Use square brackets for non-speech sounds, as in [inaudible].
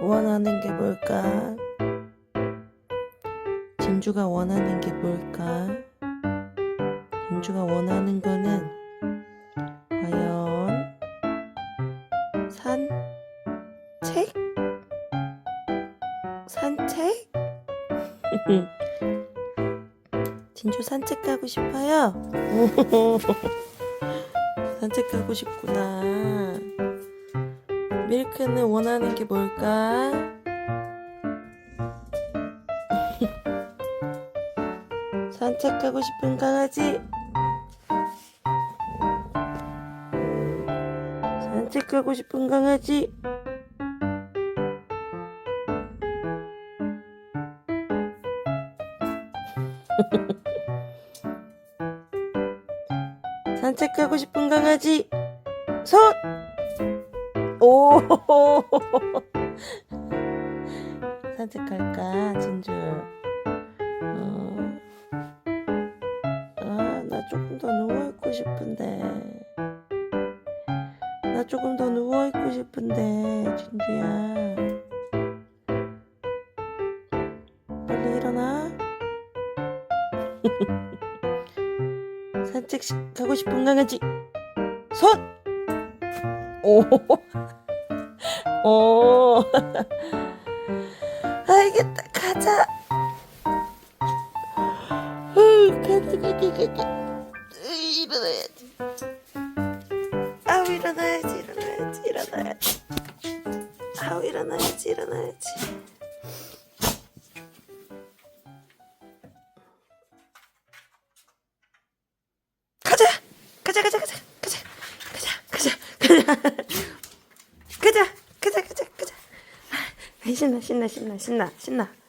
원하는 게 뭘까? 진주가 원하는 게 뭘까? 진주가 원하는 거는 과연 산책? 산책? [laughs] 진주 산책 가고 싶어요. [laughs] 산책 가고 싶구나. 밀크는 원하는 게 뭘까? [laughs] 산책하고 싶은 강아지. 산책하고 싶은 강아지. [laughs] 산책하고 싶은 강아지. 손! 오! 산책할까, 진주? 어. 아, 나 조금 더 누워 있고 싶은데. 나 조금 더 누워 있고 싶은데, 진주야. 빨리 일어나. [laughs] 산책 시- 가고 싶은 강아지. 손! 오. 오. 알겠다. 가자. 후, 가자, 가자, 가자. 으이, 일어나야지. 아우, 일어나야지, 일어나야지, 일어나야지. 아우, 일어나야지, 일어나야지. 가자, 가자, 가자, 가자, 가자, 가자. 가자, 가자, 가자, 가자. 아, 신나, 신나, 신나, 신나, 신나.